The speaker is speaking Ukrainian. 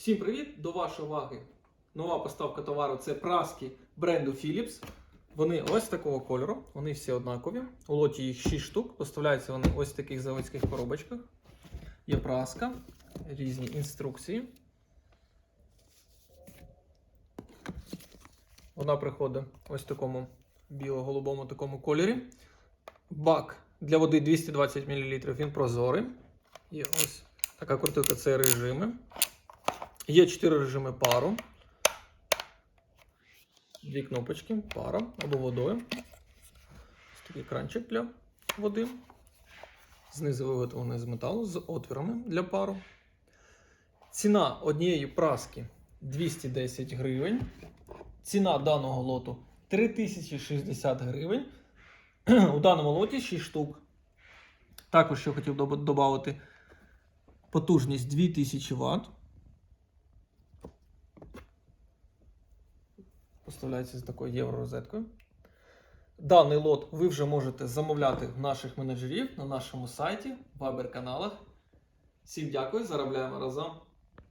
Всім привіт! До вашої уваги нова поставка товару це праски бренду Philips. Вони ось такого кольору, вони всі однакові. У лоті їх 6 штук. Поставляються вони ось в таких заводських коробочках. Є праска, різні інструкції. Вона приходить ось в такому біло-голубому такому кольорі. Бак для води 220 мл, він прозорий. Є ось така крутилка, це режими. Є 4 режими пару. Дві кнопочки, пара або водою. Ось такий кранчик для води. Знизу виготовлений з металу з отвірами для пару. Ціна однієї праски 210 гривень. Ціна даного лоту 3060 гривень. У даному лоті 6 штук. Також що хотів додати потужність 2000 Вт. Поставляється з такою євророзеткою. Даний лот ви вже можете замовляти наших менеджерів на нашому сайті, в Viber каналах. Всім дякую, заробляємо разом.